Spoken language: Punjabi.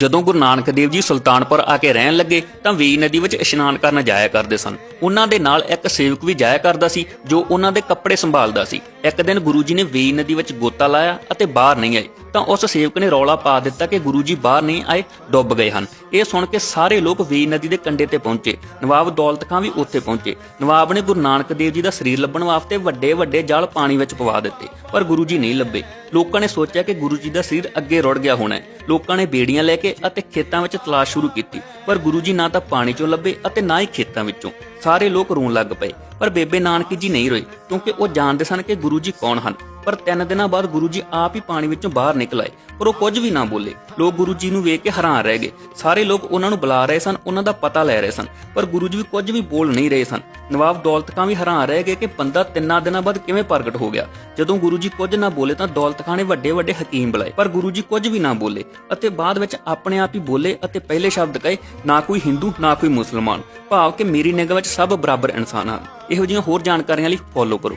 ਜਦੋਂ ਗੁਰੂ ਨਾਨਕ ਦੇਵ ਜੀ ਸੁਲਤਾਨਪੁਰ ਆ ਕੇ ਰਹਿਣ ਲੱਗੇ, ਤਾਂ ਵੇਈ ਨਦੀ ਵਿੱਚ ਇਸ਼ਨਾਨ ਕਰਨ ਜਾਇਆ ਕਰਦੇ ਸਨ। ਉਹਨਾਂ ਦੇ ਨਾਲ ਇੱਕ ਸੇਵਕ ਵੀ ਜਾਇਆ ਕਰਦਾ ਸੀ, ਜੋ ਉਹਨਾਂ ਦੇ ਕੱਪੜੇ ਸੰਭਾਲਦਾ ਸੀ। ਇੱਕ ਦਿਨ ਗੁਰੂ ਜੀ ਨੇ ਵੇਈ ਨਦੀ ਵਿੱਚ ਗੋਤਾ ਲਾਇਆ ਅਤੇ ਬਾਹਰ ਨਹੀਂ ਆਏ। ਤਾਂ ਉਸ ਸੇਵਕ ਨੇ ਰੌਲਾ ਪਾ ਦਿੱਤਾ ਕਿ ਗੁਰੂ ਜੀ ਬਾਹਰ ਨਹੀਂ ਆਏ, ਡੁੱਬ ਗਏ ਹਨ। ਇਹ ਸੁਣ ਕੇ ਸਾਰੇ ਲੋਕ ਵੇਈ ਨਦੀ ਦੇ ਕੰਢੇ ਤੇ ਪਹੁੰਚੇ। ਨਵਾਬ ਦੌਲਤ ਖਾਂ ਵੀ ਉੱਥੇ ਪਹੁੰਚੇ। ਨਵਾਬ ਨੇ ਗੁਰੂ ਨਾਨਕ ਦੇਵ ਜੀ ਦਾ ਸਰੀਰ ਲੱਭਣ ਵਾਸਤੇ ਵੱਡੇ ਵੱਡੇ ਜਾਲ ਪਾਣੀ ਵਿੱਚ ਪਵਾ ਦਿੱਤੇ, ਪਰ ਗੁਰੂ ਜੀ ਨਹੀਂ ਲੱਭੇ। ਲੋਕਾਂ ਨੇ ਸੋਚਿਆ ਕਿ ਗੁਰੂ ਜੀ ਦਾ ਸਰੀਰ ਅੱਗੇ ਰੁੜ ਗਿਆ ਹੋਣਾ ਹੈ। ਲੋਕਾਂ ਨੇ ਬੇੜੀਆਂ ਲੈ ਕੇ ਅਤੇ ਖੇਤਾਂ ਵਿੱਚ ਤਲਾਸ਼ ਸ਼ੁਰੂ ਕੀਤੀ। ਪਰ ਗੁਰੂ ਜੀ ਨਾ ਤਾਂ ਪਾਣੀ ਚੋਂ ਲੱਭੇ ਅਤੇ ਨਾ ਹੀ ਖੇਤਾਂ ਵਿੱਚੋਂ। ਸਾਰੇ ਲੋਕ ਰੋਣ ਲੱਗ ਪਏ। ਪਰ ਬੇਬੇ ਨਾਨਕੀ ਜੀ ਨਹੀਂ ਰੋਏ, ਕਿਉਂਕਿ ਉਹ ਜਾਣਦੇ ਸਨ ਕਿ ਗੁਰੂ ਜੀ ਕੌਣ ਹਨ। ਪਰ ਤਿੰਨ ਦਿਨਾਂ ਬਾਅਦ ਗੁਰੂ ਜੀ ਆਪ ਹੀ ਪਾਣੀ ਵਿੱਚੋਂ ਬਾਹਰ ਨਿਕਲ ਆਏ, ਪਰ ਉਹ ਕੁਝ ਵੀ ਨਾ ਬੋਲੇ। ਲੋਕ ਗੁਰੂ ਜੀ ਨੂੰ ਵੇਖ ਕੇ ਹੈਰਾਨ ਰਹਿ ਗਏ। ਸਾਰੇ ਲੋਕ ਉਹਨਾਂ ਨੂੰ ਬੁਲਾ ਰਹੇ ਸਨ, ਉਹਨਾਂ ਦਾ ਪਤਾ ਲੈ ਰਹੇ ਸਨ। ਪਰ ਗੁਰੂ ਜੀ ਵੀ ਕੁਝ ਵੀ ਬੋਲ ਨਹੀਂ ਰਹੇ ਸਨ। ਨਵਾਬ ਦੌਲਤ ਖਾਂ ਵੀ ਹੈਰਾਨ ਰਹਿ ਗਏ ਕਿ ਬੰਦਾ ਤਿੰਨਾਂ ਦਿਨਾਂ ਬਾਅਦ ਕਿਵੇਂ ਪ੍ਰਗਟ ਹੋ ਗਿਆ। ਜਦੋਂ ਗੁਰੂ ਜੀ ਕੁਝ ਨਾ ਬੋਲੇ ਤਾਂ ਦੌਲਤ ਖਾਂ ਨੇ ਵੱਡੇ ਵੱਡੇ ਹਕੀਮ ਬੁਲਾਏ। ਪਰ ਗੁਰੂ ਜੀ ਕੁਝ ਵੀ ਨਾ ਬੋਲੇ ਅਤੇ ਬਾਅਦ ਵਿੱਚ ਆਪਣੇ ਆਪ ਹੀ ਬੋਲੇ ਅਤੇ ਪਹਿਲੇ ਸ਼ਬਦ ਕਹੇ, ਨਾ ਕੋਈ ਹਿੰਦੂ, ਨਾ ਕੋਈ ਮੁਸਲਮਾਨ। ਭਾਵ ਕਿ ਮੇਰੀ ਨਿਗਾਹ ਵਿੱਚ ਸਭ ਬਰਾਬਰ ਇਨਸਾਨ ਹਨ। ਇਹੋ ਜਿਹੀਆਂ ਹੋਰ ਜਾਣਕਾਰੀਆਂ ਲਈ ਫੋਲੋ ਕਰੋ।